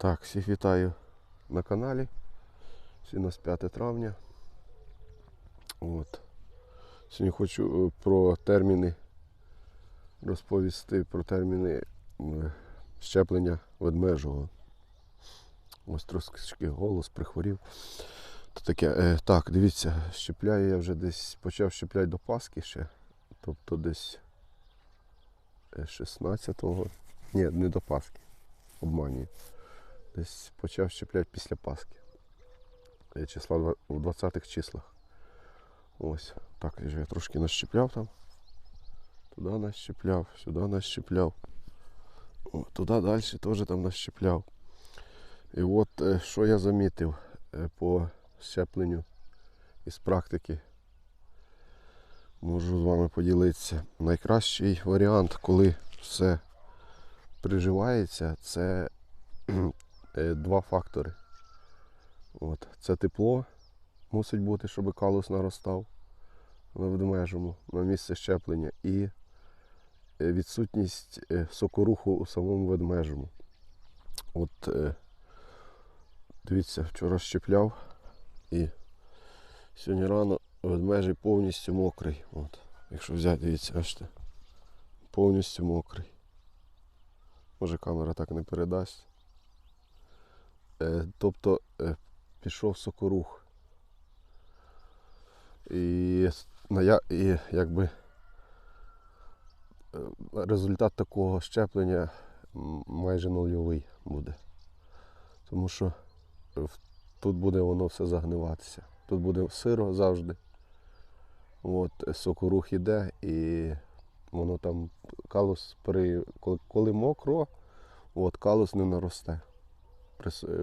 Так, всіх вітаю на каналі. Сьогодні у нас 5 травня. От. Сьогодні хочу е, про терміни розповісти про терміни е, щеплення ведмежого. Ось трошки голос прихворів. То таке, е, так, дивіться, щепляю я вже десь почав щепляти до Пасхи ще. Тобто десь е, 16-го. Ні, не до Пасхи. Обманюю. Десь почав щепляти після Пасхи. Числа в 20-х числах. Ось. Так, я трошки нащепляв там. Туди нащепляв, сюди нащепляв. Туди далі теж там нащепляв. І от е, що я замітив е, по щепленню із практики. Можу з вами поділитися. Найкращий варіант, коли все приживається, це два фактори. От. Це тепло мусить бути, щоб калус наростав на ведмежому, на місце щеплення, і е, відсутність е, сокоруху у самому ведмежому. От е, дивіться, вчора щепляв і сьогодні рано ведмежий повністю мокрий. От. Якщо взяти, дивіться, бачите, повністю мокрий. Може камера так не передасть. Е, тобто е, пішов сокорух. І, я, і якби е, результат такого щеплення майже нульовий буде. Тому що тут буде воно все загниватися. Тут буде сиро завжди. От, сокорух іде і воно там калус при, коли, коли мокро, от, калус не наросте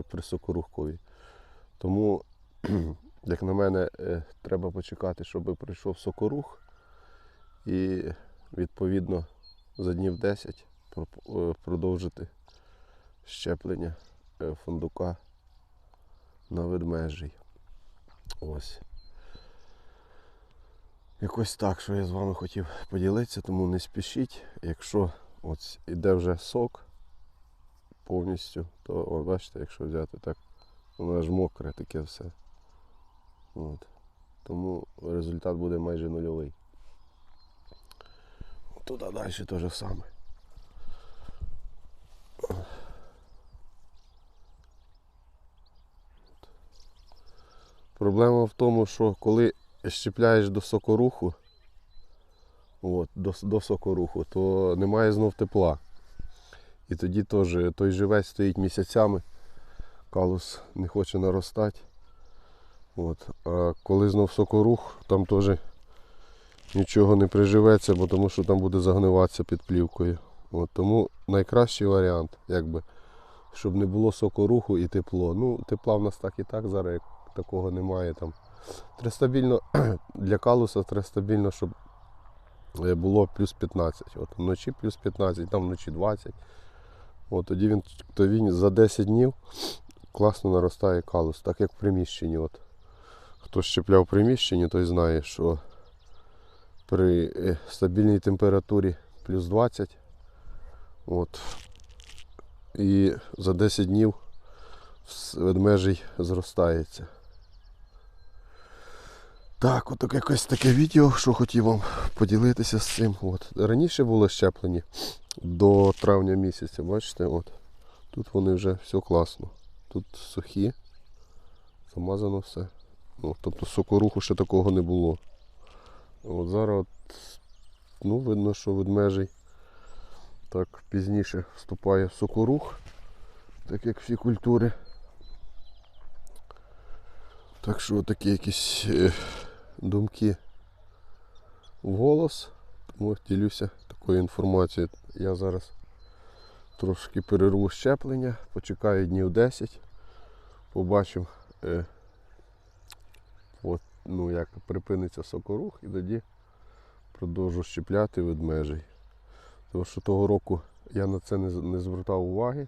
при, сокорухкові. Тому, як на мене, е, треба почекати, щоб прийшов сокорух. І відповідно за днів 10 е, продовжити щеплення е, фундука на ведмежий. Ось. Якось так, що я з вами хотів поділитися, тому не спішіть. Якщо от іде вже сок повністю, то о, бачите, якщо взяти так, воно аж мокре таке все. От. Тому результат буде майже нульовий. Туди далі те ж саме. Проблема в тому, що коли щепляєш до сокоруху, от, до, до сокоруху, то немає знов тепла. І тоді теж той живець стоїть місяцями, калус не хоче наростати. От. А коли знов сокорух, там теж нічого не приживеться, бо тому що там буде загниватися під плівкою. От. Тому найкращий варіант, якби, щоб не було сокоруху і тепло. Ну, тепла в нас так і так зараз як такого немає. Там. Треба для калуса треба щоб е, було плюс 15. От, вночі плюс 15, там вночі 20. От, тоді він, то він за 10 днів класно наростає калус, так як в приміщенні. От. Хто щепляв в приміщенні, той знає, що при е, стабільній температурі плюс 20 от, і за 10 днів ведмежий зростається. Так, от таке таке відео, що хотів вам поділитися з цим. От. Раніше було щеплені до травня місяця, бачите, от. Тут вони вже все класно. Тут сухі, замазано все. Ну, тобто сокоруху ще такого не було. От зараз от, ну, видно, що ведмежий так пізніше вступає в сокорух, так як всі культури. Так що такі якісь е, думки в голос. Тому ділюся такою інформацією. Я зараз трошки перерву щеплення, почекаю днів 10, побачимо, е, от, ну, як припиниться сокорух і тоді продовжу щепляти ведмежий. Тому що того року я на це не, не звертав уваги.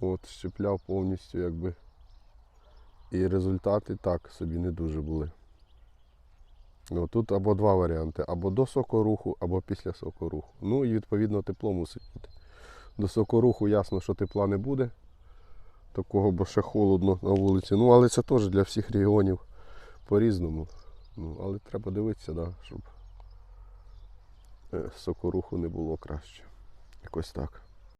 От, щепляв повністю якби. І результати так собі не дуже були. Ну, тут або два варіанти, або до сокоруху, або після сокоруху. Ну і відповідно тепло мусить бути. До сокоруху ясно, що тепла не буде. такого, бо ще холодно на вулиці. Ну, але це теж для всіх регіонів по-різному. Ну, але треба дивитися, да, щоб е, сокоруху не було краще. Якось так.